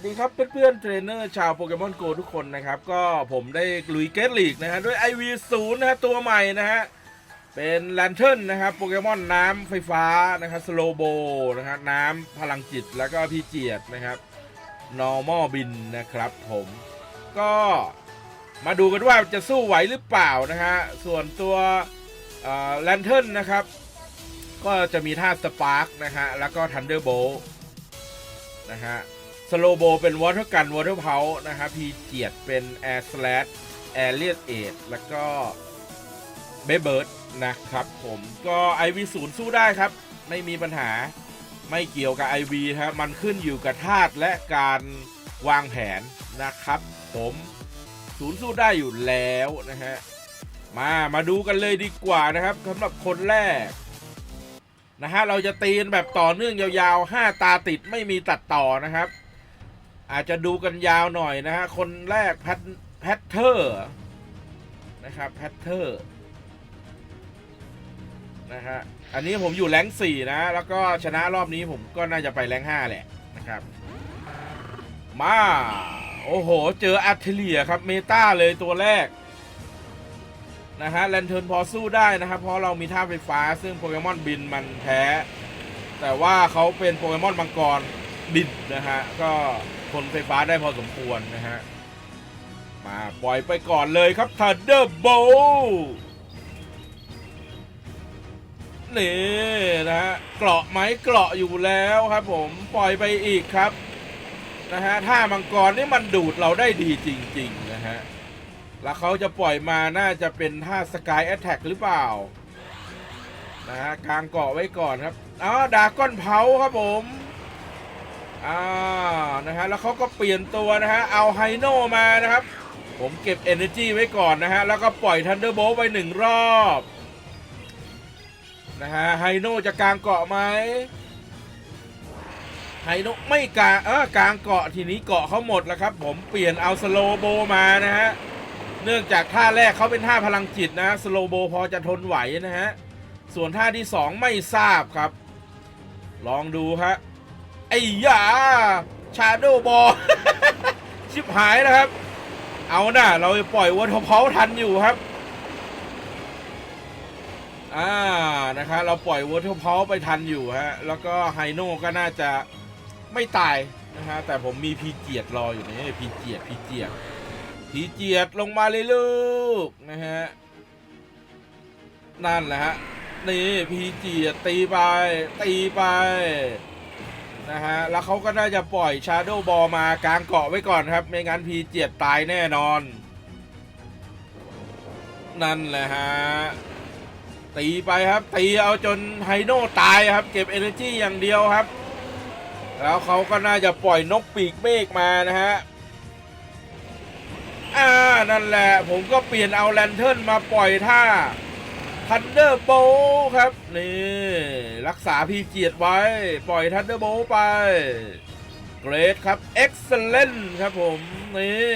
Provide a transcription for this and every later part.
วัสดีครับเพื่อนๆเทรนเนอร์ชาวโปเกมอนโกทุกคนนะครับ ก็ผมได้ลุยเกตลีกนะฮะด้วย IV0 นะฮะตัวใหม่นะฮะ เป็นแลนเทิร์นนะครับโปเกมอนน้ำไฟฟ้านะครับสโลโบนะครับน้ำพลังจิตแล้วก็พี่เจียดนะครับ normal บินนะครับผมก็มาดูกันว่าจะสู้ไหวหรือเปล่านะฮะ ส่วนตัวแลนเทิร์นนะครับ ก็จะมีท่าสปาร์กนะฮะ แล้วก็ทันเดอร์โบนะฮะ สโลโบเป็นวอเตอร์กันวอเตอร์เพานะฮะพีเจียดเป็นแอร์สแลดแอร์เลียดเอทแล้วก็เบเบิร์ดนะครับผมก็ IV0 สู้ได้ครับ ไม่มีปัญหาไม่เกี่ยวกับ IV ครับมันขึ้นอยู่กับธาตุและการวางแผนนะครับ ผมศูนย์สู้ได้อยู่แล้วนะฮะมามาดูกันเลยดีกว่านะครับสำหรับคนแรกนะฮะเราจะตีนแบบต่อเนื่องยาวๆ 5 ตาติดไม่มีตัดต่อนะครับ อาจจะดูกันยาวหน่อยนะฮะ คนแรกแพทแพทเทอร์นะครับแพทเทอร์นะฮะ อันนี้ผมอยู่แรงสี่นะ แล้วก็ชนะรอบนี้ผมก็น่าจะไปแรงห้าแหละนะครับ มา โอ้โห เจออัตเทเลียครับ เมตาเลยตัวแรกนะฮะแลนเทิร์นพอสู้ได้นะครับ เพราะเรามีท่าไฟฟ้า ซึ่งโปเกมอนบินมันแพ้ แต่ว่าเขาเป็นโปเกมอนมังกรบินนะฮะ ก็ ทนไฟฟ้าได้พอสมควรนะฮะ มาปล่อยไปก่อนเลยครับทันเดอร์โบนี่นะฮะเกราะไหมเกราะอยู่แล้วครับผมปล่อยไปอีกครับนะฮะท่ามังกรนี่มันดูดเราได้ดีจริง ๆ นะฮะ แล้วเขาจะปล่อยมาน่าจะเป็นท่าสกายแอตแทกหรือเปล่า นะฮะกลางเกาะไว้ก่อนครับ อ๋อดาก้อนเผาครับผม อ่านะฮะแล้วเขาก็เปลี่ยนตัวนะฮะเอาไฮโนมานะครับ ผมเก็บ Energy ไว้ก่อนนะฮะแล้วก็ปล่อยทันเดอร์โบไปหนึ่งรอบนะฮะไฮโนจะกลางเกาะไหมไฮโนไม่กลางเออกลางเกาะทีนี้เกาะเขาหมดแล้วครับ ผมเปลี่ยนเอาสโลโบมานะฮะเนื่องจากท่าแรกเขาเป็นท่าพลังจิตนะสโลโบพอจะทนไหวนะฮะส่วนท่าที่สองไม่ทราบครับ ลองดูฮะ ไอ้ยาชาโดบอชิบหายนะครับ เอาหนะเราปล่อยวอเทอเพาทันอยู่ครับ อ่านะครับเราปล่อยวอเทอเพาไปทันอยู่ฮะแล้วก็ไฮโน่ก็น่าจะไม่ตายนะฮะแต่ผมมีพีเจียดรออยู่นี่พีเจียดพีเจียดพีเจียดลงมาเลยลูกนะฮะนั่นแหละฮะนี่พีเจียดตีไปตีไป นะฮะ แล้วเขาก็น่าจะปล่อยชาร์โดบอลมากลางเกาะไว้ก่อนครับ ไม่งั้นพีเจียดตายแน่นอน นั่นแหละฮะ ตีไปครับ ตีเอาจนไฮโน่ตายครับ เก็บ Energy อย่างเดียวครับ แล้วเขาก็น่าจะปล่อยนกปีกเมฆมานะฮะอ่านั่นแหละ ผมก็เปลี่ยนเอาแลนเทิร์นมาปล่อยท่า ทันเดอร์โบครับ นี่ รักษาพีเจียดไว้ ปล่อยทันเดอร์โบไป เกรดครับเอ็กซ์เลนครับผม นี่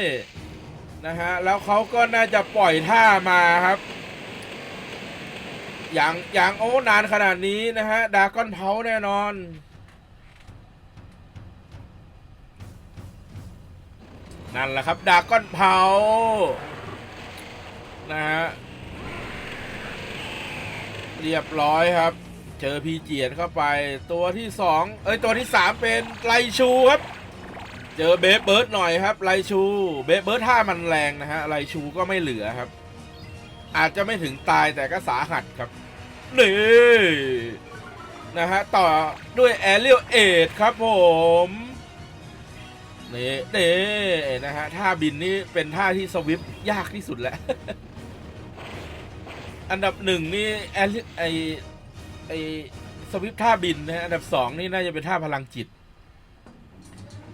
นะฮะ แล้วเขาก็น่าจะปล่อยท่ามาครับ อย่างอย่างโอ้นานขนาดนี้นะฮะ ดากอนเผาแน่นอนนั่นแหละครับดากอนเผานะฮะ เรียบร้อยครับ เจอพีเจียนเข้าไปตัวที่สองเอ้ยตัวที่สามเป็นไลชูครับ เจอเบฟเบิร์ดหน่อยครับไลชูเบฟเบิร์ดท่ามันแรงนะฮะไลชูก็ไม่เหลือครับ อาจจะไม่ถึงตายแต่ก็สาหัสครับนี่นะฮะต่อด้วยแอเรียลเอทครับผมนี่นี่นะฮะท่าบินนี่เป็นท่าที่สวิฟต์ยากที่สุดแล้ว อันดับหนึ่งนี่แอลไอไอสวิฟท่าบินนะฮะอันดับสองนี่น่าจะเป็นท่าพลังจิต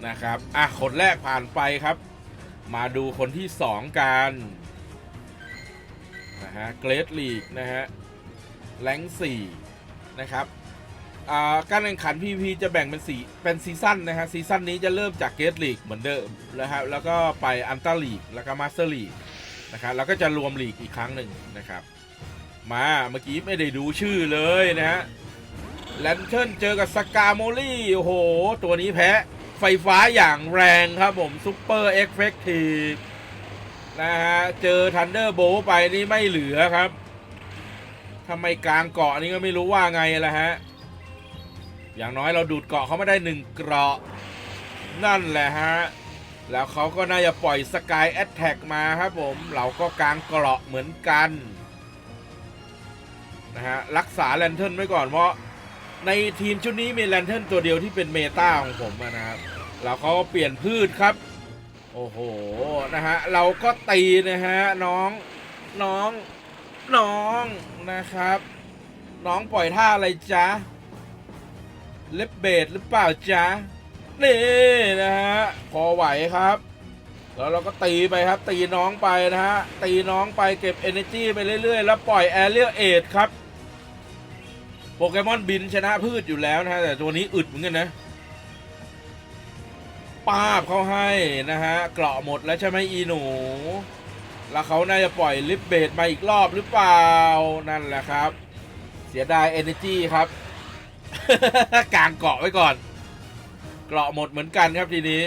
นะครับ อะคนแรกผ่านไปครับ มาดูคนที่สองกันนะฮะเกรดลีกนะฮะแรงสี่นะครับอ่าการแข่งขัน PVP จะแบ่งเป็นสีเป็นซีซั่นนะฮะซีซั่นนี้จะเริ่มจากเกรดลีกเหมือนเดิมนะครับแล้วก็ไปอันต r ลีกแล้วก็มาสเตอร์ลีกนะครับแล้วก็จะรวมลีกอีกครั้งหนึ่งนะครับ มาเมื่อกี้ไม่ได้ดูชื่อเลยนะฮะแลนเทิร์นเจอกับสกาโมลี่ โอ้โห ตัวนี้แพ้ไฟฟ้าอย่างแรงครับผมซุปเปอร์เอ็กเฟกทีฟนะฮะ เจอทันเดอร์โบไปนี่ไม่เหลือครับทำไมกลางเกาะนี่ก็ไม่รู้ว่าไงละฮะ อย่างน้อยเราดูดเกาะเขาไม่ได้หนึ่งเกราะ นั่นแหละฮะ แล้วเขาก็น่าจะปล่อยสกายแอ t แทกมาครับผม เราก็กลางเกราะเหมือนกัน นะฮะรักษาแลนเทิร์นไว้ก่อนเพราะในทีมชุดนี้มีแลนเทิร์นตัวเดียวที่เป็นเมตาของผมนะครับแล้วเขาเปลี่ยนพืชครับ โอ้โหนะฮะเราก็ตีนะฮะน้องน้องน้องนะครับ น้องปล่อยท่าอะไรจ๊ะเล็บเบดหรือเปล่าจ๊ะนี่นะฮะพอไหวครับ แล้วเราก็ตีไปครับ ตีน้องไปนะฮะ ตีน้องไปเก็บ energy ไปเรื่อย ๆ แล้วปล่อยแอเรียลเอทครับ โปเกมอนบินชนะพืชอยู่แล้วนะฮะ แต่ตัวนี้อึดเหมือนกันนะป้าบเขาให้นะฮะ เกราะหมดแล้วใช่ไหมอีหนู แล้วเขาน่าจะปล่อยลิฟเบดมาอีกรอบหรือเปล่า นั่นแหละครับ เสียดาย energy ครับ กลางเกาะไว้ก่อน เกราะหมดเหมือนกันครับทีนี้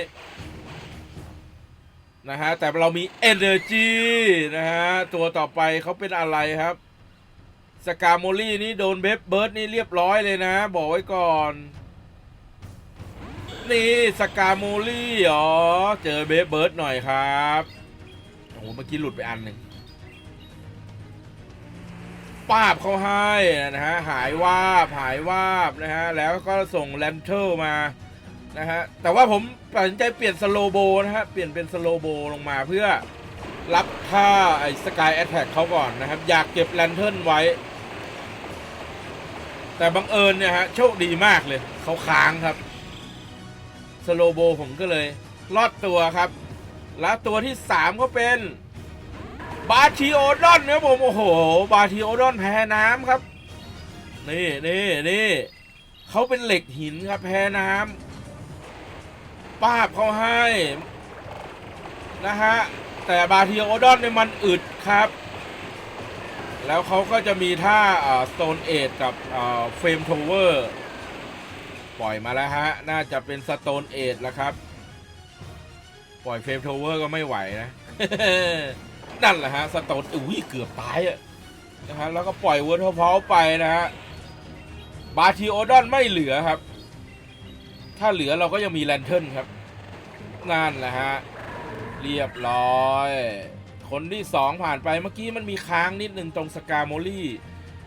นะฮะ แต่เรามี energy นะฮะ ตัวต่อไปเขาเป็นอะไรครับสกาโมลี่นี่โดนเบฟเบิร์ดนี่เรียบร้อยเลยนะ บอกไว้ก่อน นี่สกาโมลี่อ๋อเจอเบฟเบิร์ดหน่อยครับโอ้โหเมื่อกี้หลุดไปอันหนึ่งปาบเขาให้นะฮะ หายวาบหายวาบนะฮะ แล้วก็ส่งแลนเทอร์มา นะฮะแต่ว่าผมตัดสินใจเปลี่ยนสโลโบนะฮะเปลี่ยนเป็นสโลโบลงมาเพื่อรับท่าไอ้สกายแอ t แทกเขาก่อนนะครับ อยากเก็บแลนเทิร์นไว้ แต่บังเอิญเนี่ยฮะ โชคดีมากเลย เขาค้างครับ สโลโบผมก็เลย รอดตัวครับ แล้วตัวที่ 3 ก็เป็น บาทิโอดอนครับผม โอ้โห บาทิโอดอนแพ้น้ำครับ นี่นี่นี่เขาเป็นเหล็กหินครับแพ้น้ำ ป้าบเขาให้ นะฮะ แต่บาเทิโอดอนเนี่ยมันอึดครับ แล้วเขาก็จะมีท่าสโตนเอ e กับเฟรมโทเวอร์ปล่อยมาแล้วฮะ น่าจะเป็นสโตนเอ e แล้วครับ ปล่อยเฟรมโทเวอร์ก็ไม่ไหวนะ นั่นแหละฮะสโตนอุ้ยเกือบตายอะนะฮะแล้วก็ปล่อยเวิร์ทพอไปนะฮะบาทีโอดอนไม่เหลือครับ ถ้าเหลือเราก็ยังมีแลนเทิร์นครับ นั่นแหละฮะ เรียบร้อย คนที่สองผ่านไปเมื่อกี้มันมีค้างนิดนึงตรงสกาโมลี่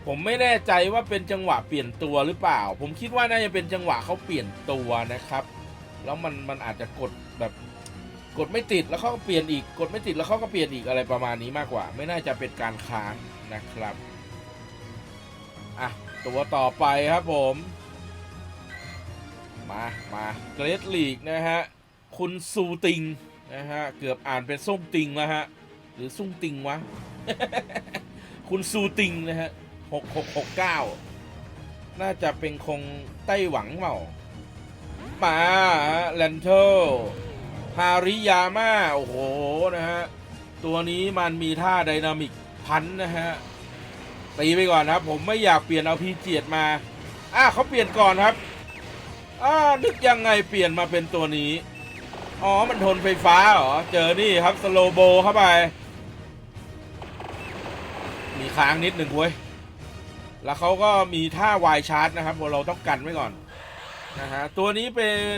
ผมไม่แน่ใจว่าเป็นจังหวะเปลี่ยนตัวหรือเปล่า ผมคิดว่าน่าจะเป็นจังหวะเขาเปลี่ยนตัวนะครับ แล้วมันมันอาจจะกดแบบกดไม่ติดแล้วเขาก็เปลี่ยนอีก กดไม่ติดแล้วเขาก็เปลี่ยนอีกอะไรประมาณนี้มากกว่า ไม่น่าจะเป็นการค้างนะครับ อะ ตัวต่อไปครับผม มา มาเกรดลีกนะฮะ คุณซูติงนะฮะ เกือบอ่านเป็นส้มติงแล้วฮะ หรือซุ่งติงวะ คุณซูติงนะฮะหกหกหกเก้าน่าจะเป็นคงไต้หวังเปล่ามาแลนเทลฮาริยาม่าโอ้โห นะฮะ ตัวนี้มันมีท่าไดนามิกพันนะฮะ ตีไปก่อนครับ ผมไม่อยากเปลี่ยนเอาพีเจียดมา อะเขาเปลี่ยนก่อนครับ อ่านึกยังไงเปลี่ยนมาเป็นตัวนี้ อ๋อ มันทนไฟฟ้าเหรอ เจอนี่ครับ สโลโบเข้าไป มีค้างนิดหนึ่งเว้ย แล้วเขาก็มีท่าวายชาร์จนะครับ เราต้องกันไว้ก่อนนะฮะ ตัวนี้เป็น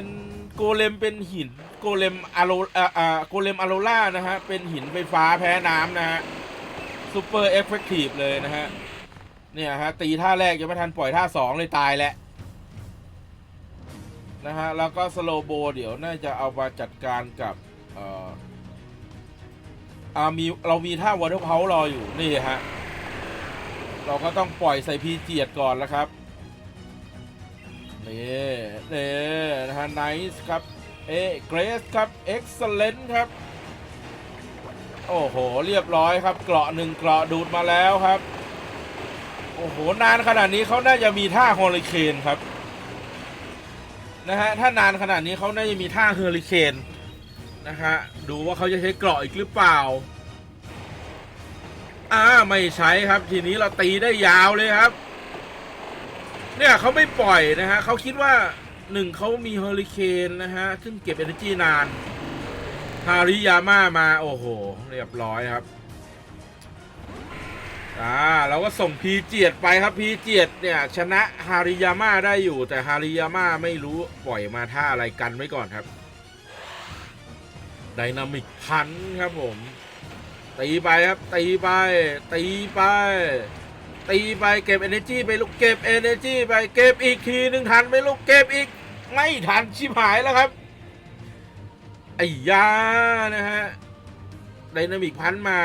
โกเลมเป็นหิน โกเลมอะโลอ่าโกเลมอะโลล่านะฮะ เป็นหินไฟฟ้าแพ้น้ำนะฮะซูเปอร์เอฟเฟกตีฟเลยนะฮะ เนี่ยฮะ ตีท่าแรกยังไม่ทันปล่อยท่าสองเลยตายแล้ว นะฮะ แล้วก็สโลโบเดี๋ยวน่าจะเอามาจัดการกับเอ่ออามีเรามีท่าวอเตอร์เพารออยู่นี่ฮะ เราก็ต้องปล่อยใส่พีเจียดก่อนแล้วครับนี่นี่นะฮะไนส์ครับ เอเกรสครับเอ็กซ์เลนครับ โอ้โห เรียบร้อยครับ เกราะหนึ่งเกราะดูดมาแล้วครับ โอ้โห นานขนาดนี้เขาน่าจะมีท่าฮอริเคนครับ นะฮะถ้านานขนาดนี้เขาน่าจะมีท่าเฮอริเคนนะฮะดูว่าเขาจะใช้เกราะอีกหรือเปล่าอ่าไม่ใช้ครับทีนี้เราตีได้ยาวเลยครับ เนี่ยเขาไม่ปล่อยนะฮะเขาคิดว่าหนึ่งเขามีเฮอริเคนนะฮะซึ่งเก็บ energy นานฮาริยาม่ามาโอ้โห เรียบร้อยครับ อ่าเราก็ส่งพีเจียดไปครับพีเจียดเนี่ยชนะฮาริยาม่าได้อยู่ แต่ฮาริยาม่าไม่รู้ปล่อยมาท่าอะไรกันไว้ก่อนครับไดนามิกพันครับผม ตีไปครับตีไป ตีไป ตีไปเก็บ energy ไปลูกเก็บ energy ไปเก็บอีกทีหนึ่งทันไหมลูกเก็บอีกไม่ทันชิบหายแล้วครับไอ้ยานะฮะไดนามิกพันมา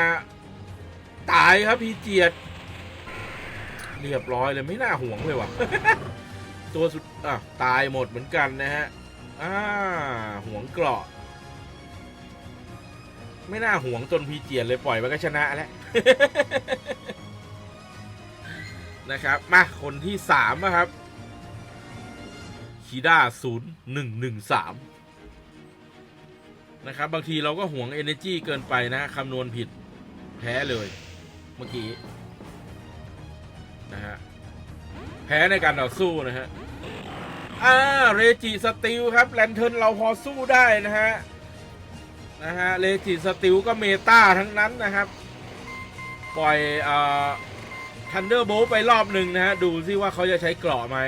ตายครับพี่เจียด เรียบร้อยเลยไม่น่าห่วงเลยว่ะ ตัวสุดอะตายหมดเหมือนกันนะฮะอ่าห่วงเกราะ ไม่น่าห่วงจนพีเจียดเลยปล่อยมันก็ชนะแล้วนะครับมาคนที่สามนะครับคีด้าศูนย์หนึ่งหนึ่งสามนะครับ บางทีเราก็ห่วง Energy เกินไปนะคำนวณผิดแพ้เลย เมื่อกี้นะฮะแพ้ในการต่อสู้นะฮะอ่าเรจิสติลครับแลนเทิร์นเราพอสู้ได้นะฮะนะฮะเรจิสติลก็เมตาทั้งนั้นนะครับ ปล่อยอ่าทันเดอร์โบไปรอบหนึ่งนะฮะ ดูซิว่าเขาจะใช้เกราะไหม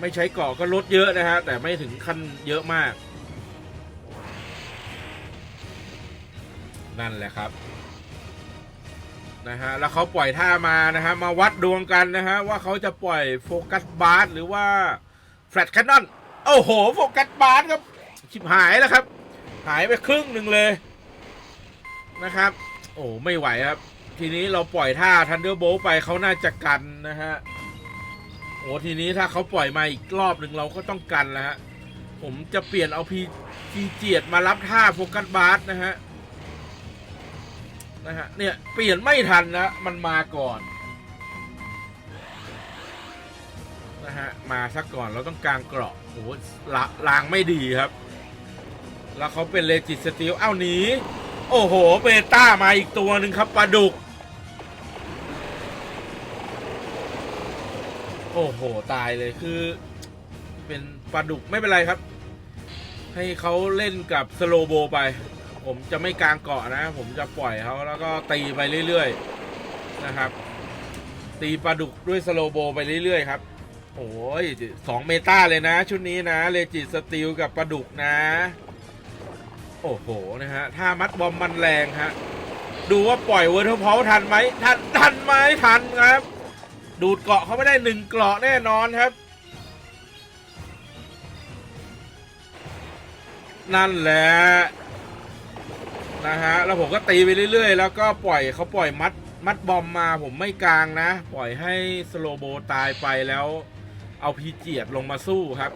ไม่ใช้เกราะก็ลดเยอะนะฮะ แต่ไม่ถึงขั้นเยอะมาก นั่นแหละครับ นะฮะแล้วเขาปล่อยท่ามานะฮะมาวัดดวงกันนะฮะว่าเขาจะปล่อยโฟกัสบาร์หรือว่าแฟลตแคนนอนโอ้โหโฟกัสบาร์ครับชิบหายแล้วครับ หายไปครึ่งหนึ่งเลยนะครับ โอ้ไม่ไหวครับ ทีนี้เราปล่อยท่าทันเดอร์โบไปเขาน่าจะกันนะฮะโอ้ทีนี้ถ้าเขาปล่อยมาอีกรอบหนึ่งเราก็ต้องกันแล้วฮะผมจะเปลี่ยนเอาพีพีเจียดมารับท่าโฟกัสบาร์นะฮะ นะฮะ เนี่ย เปลี่ยนไม่ทันนะ มันมาก่อน นะฮะ มาซะก่อนเราต้องกลางเกราะโอ้โหลลางไม่ดีครับ แล้วเขาเป็นเลจิตสติลเอ้าหนี โอ้โห เบต้ามาอีกตัวหนึ่งครับปลาดุก โอ้โห ตายเลยคือ เป็นปลาดุกไม่เป็นไรครับ ให้เขาเล่นกับสโลโบไป ผมจะไม่กลางเกาะนะ ผมจะปล่อยเขาแล้วก็ตีไปเรื่อยๆนะครับ ตีปลาดุกด้วยสโลโบไปเรื่อยๆครับโอ้ยสองเมตาเลยนะ ชุดนี้นะเลจิตสติลกับปลาดุกนะ โอ้โหนะฮะถ้ามัดบอมมันแรงฮะดูว่าปล่อยเวอร์เทอร์พอทันไหมทันทันไหมทันครับ ดูดเกาะเขาไม่ได้หนึ่งเกาะแน่นอนครับ นั่นแหละ นะฮะแล้วผมก็ตีไปเรื่อยๆ แล้วก็ปล่อยเขาปล่อยมัดมัดบอมมาผมไม่กลางนะ ปล่อยให้สโลโบตายไปแล้วเอาพีเจียดลงมาสู้ครับ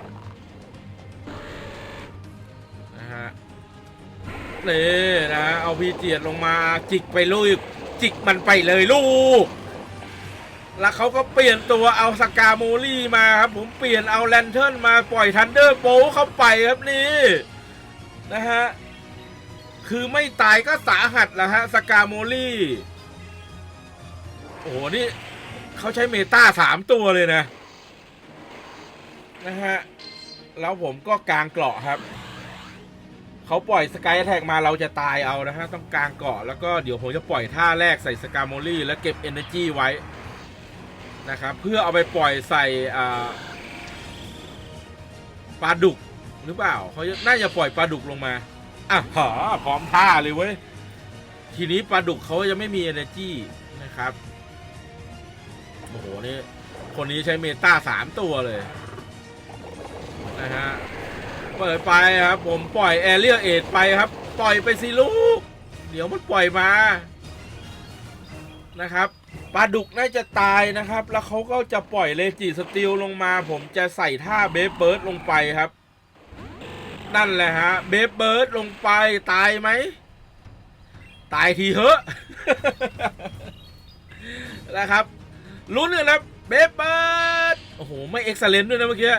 นะฮะนี่นะเอาพีเจียดลงมาจิกไปลูกจิกมันไปเลยลูก แล้วเขาก็เปลี่ยนตัวเอาสกาโมลี่มาครับ ผมเปลี่ยนเอาแลนเทิร์นมาปล่อยทันเดอร์โบเข้าไปครับนี่นะฮะ คือไม่ตายก็สาหัสแล้วฮะสกาโมลี่ โอ้โห นี่เขาใช้เมตาสามตัวเลยนะ นะฮะ แล้วผมก็กลางเกราะครับเขาปล่อยสกายแท็กมาเราจะตายเอานะฮะ ต้องกลางเกาะแล้วก็เดี๋ยวผมจะปล่อยท่าแรกใส่สกาโมลี่แล้วเก็บ Energy ไว้ นะครับ เพื่อเอาไปปล่อยใส่อ่าปลาดุกหรือเปล่าเขาน่าจะปล่อยปลาดุกลงมา อะหอพร้อมท่าเลยเว้ย ทีนี้ปลาดุกเขาจะไม่มี Energy นะครับ โอ้โห นี่ คนนี้ใช้เมตาสามตัวเลย นะฮะ เปิดไปครับ ผมปล่อยแอเรียเอทไปครับ ปล่อยไปสิลูก เดี๋ยวมันปล่อยมา นะครับปลาดุกน่าจะตายนะครับ แล้วเขาก็จะปล่อยเลจิสติลลงมา ผมจะใส่ท่าเบฟเบิร์ดลงไปครับ นั่นแหละฮะ เบฟเบิร์ดลงไปตายไหม ตายทีเหอะนะครับลุ้นกันครับเบฟเบิร์ดโอ้โห ไม่เอ็กซ์เลนด้วยนะเมื่อกี้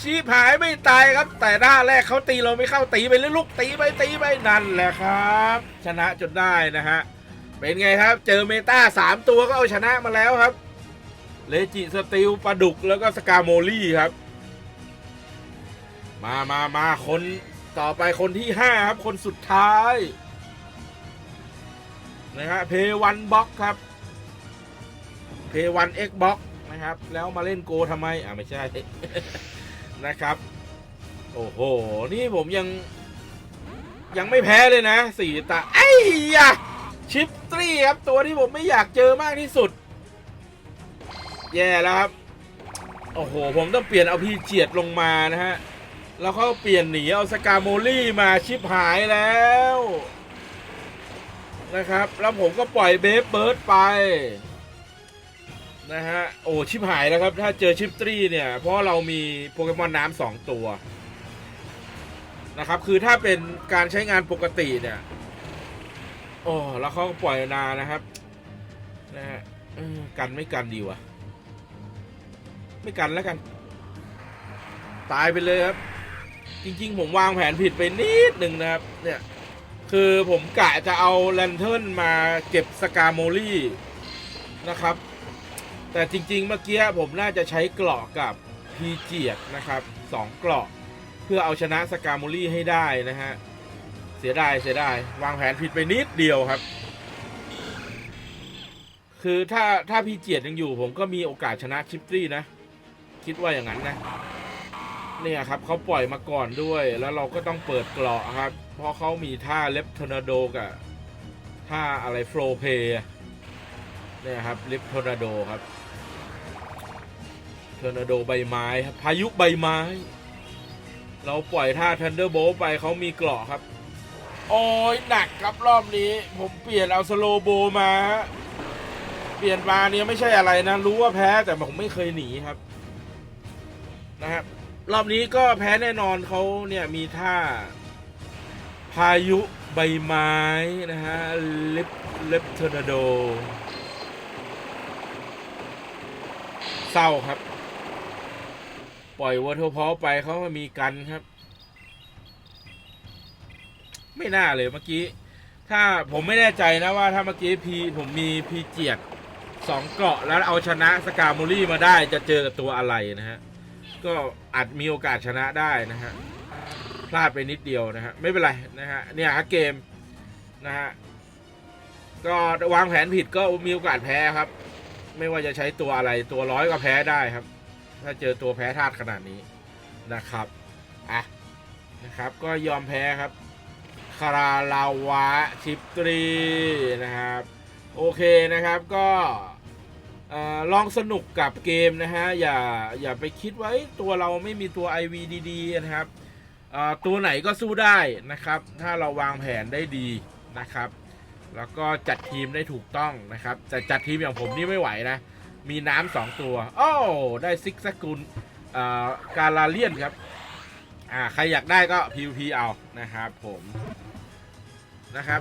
ชีพหายไม่ตายครับ แต่หน้าแรกเขาตีเราไม่เข้าตีไปเรื่อยลูกตีไปตีไปนั่นแหละครับ ชนะจนได้นะฮะ เป็นไงครับ เจอเมตาสามตัวก็เอาชนะมาแล้วครับ เลจิสติลปลาดุกแล้วก็สกาโมลี่ครับ มามามาคนต่อไปคนที่ห้าครับ คนสุดท้าย นะฮะเพวันบ็อกครับเพวันเอ็กบ็อกนะครับ แล้วมาเล่นโกทำไม อ่าไม่ใช่ นะครับ โอ้โห นี่ผมยัง ยังไม่แพ้เลยนะสี่ตา ไอ้ยะชิปตรีครับ ตัวที่ผมไม่อยากเจอมากที่สุด แย่แล้วครับ โอ้โห ผมต้องเปลี่ยนเอาพีเจียดลงมานะฮะ แล้วเขาเปลี่ยนหนีเอาสกาโมลี่มาชิปหายแล้วนะครับ แล้วผมก็ปล่อยเบฟเบิร์ดไป นะฮะ โอ้ ชิปหายแล้วครับ ถ้าเจอชิปตรีเนี่ย เพราะเรามีโปเกมอนน้ำสองตัว นะครับ คือถ้าเป็นการใช้งานปกติเนี่ย โอ้ แล้วเขาก็ปล่อยนานะครับ นะฮะกันไม่กันดีวะ ไม่กันแล้วกัน ตายไปเลยครับ จริงๆ ผมวางแผนผิดไปนิดหนึ่งนะครับ เนี่ย คือผมกะจะเอาแลนเทิร์นมาเก็บสกาโมลี่นะครับ แต่จริง ๆ เมื่อกี้ผมน่าจะใช้เกราะกับพีเจียดนะครับสองเกราะเพื่อเอาชนะสกาโมลี่ให้ได้นะฮะ เสียดายเสียดายวางแผนผิดไปนิดเดียวครับ คือถ้าถ้าพีเจียดยังอยู่ผมก็มีโอกาสชนะชิปตรีนะ คิดว่าอย่างนั้นนะ เนี่ยครับเขาปล่อยมาก่อนด้วย แล้วเราก็ต้องเปิดเกราะครับ เพราะเขามีท่าเล็บทอร์นาโดกับท่าอะไรโฟลเพย์เนี่ยครับเล็บทอร์นาโดครับทอร์นาโดใบไม้ครับพายุใบไม้ เราปล่อยท่าทันเดอร์โบไปเขามีเกราะครับ โอ้ยหนักครับรอบนี้ ผมเปลี่ยนเอาสโลโบมา เปลี่ยนมาเนี่ยไม่ใช่อะไรนะ รู้ว่าแพ้แต่ผมไม่เคยหนีครับนะครับ รอบนี้ก็แพ้แน่นอนเขาเนี่ยมีท่า พายุใบไม้นะฮะเลิปลิปทอร์นาโด เศร้าครับ ปล่อยวอเทอร์พอไปเขามีกันครับ ไม่น่าเลยเมื่อกี้ ถ้าผมไม่แน่ใจนะว่าถ้าเมื่อกี้พีผมมีพีเจียดสองเกาะแล้วเอาชนะสกาโมลี่มาได้จะเจอกับตัวอะไรนะฮะ ก็อาจมีโอกาสชนะได้นะฮะพลาดไปนิดเดียวนะฮะไม่เป็นไรนะฮะเนี่ยฮะเกมนะฮะก็วางแผนผิดก็มีโอกาสแพ้ครับ ไม่ว่าจะใช้ตัวอะไรตัวร้อยก็แพ้ได้ครับ ถ้าเจอตัวแพ้ธาตุขนาดนี้นะครับอะนะครับก็ยอมแพ้ครับคาราลาวะชิปตรีนะครับ โอเคนะครับก็ ออลองสนุกกับเกมนะฮะ อย่าอย่าไปคิดว่าตัวเราไม่มีตัว IV ดีๆนะครับตัวไหนก็สู้ได้นะครับ ถ้าเราวางแผนได้ดีนะครับ แล้วก็จัดทีมได้ถูกต้องนะครับแต่จัดทีมอย่างผมนี่ไม่ไหวนะ มีน้ำสองตัว โอ้ได้ซิกซกุลการาเลียนครับอ่าใครอยากได้ก็ PVP เอานะครับผมนะครับ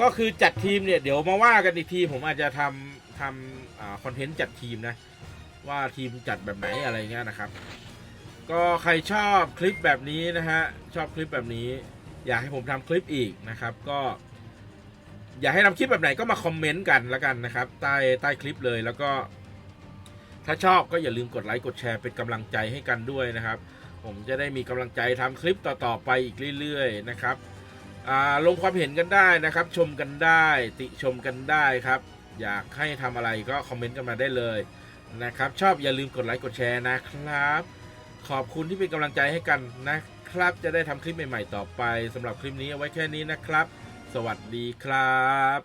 ก็คือจัดทีมเนี่ย เดี๋ยวมาว่ากันอีกทีผมอาจจะทำทำ คอนเทนต์จัดทีมนะ ว่าทีมจัดแบบไหนอะไรเงี้ยนะครับ ก็ใครชอบคลิปแบบนี้นะฮะชอบคลิปแบบนี้ อยากให้ผมทำคลิปอีกนะครับ ก็ อยากให้ทำคลิปแบบไหนก็มาคอมเมนต์กันแล้วกันนะครับ ใต้ใต้คลิปเลยแล้วก็ ถ้าชอบก็อย่าลืมกดไลค์กดแชร์เป็นกำลังใจให้กันด้วยนะครับ ผมจะได้มีกำลังใจทำคลิปต่อๆไปอีกเรื่อย ๆ นะครับอ่าลงความเห็นกันได้นะครับ ชมกันได้ ติชมกันได้ครับ อยากให้ทำอะไรก็คอมเมนต์กันมาได้เลยนะครับ ชอบอย่าลืมกดไลค์กดแชร์นะครับ ขอบคุณที่เป็นกำลังใจให้กันนะครับ จะได้ทำคลิปใหม่ๆต่อไปสำหรับคลิปนี้เอาไว้แค่นี้นะครับ สวัสดีครับ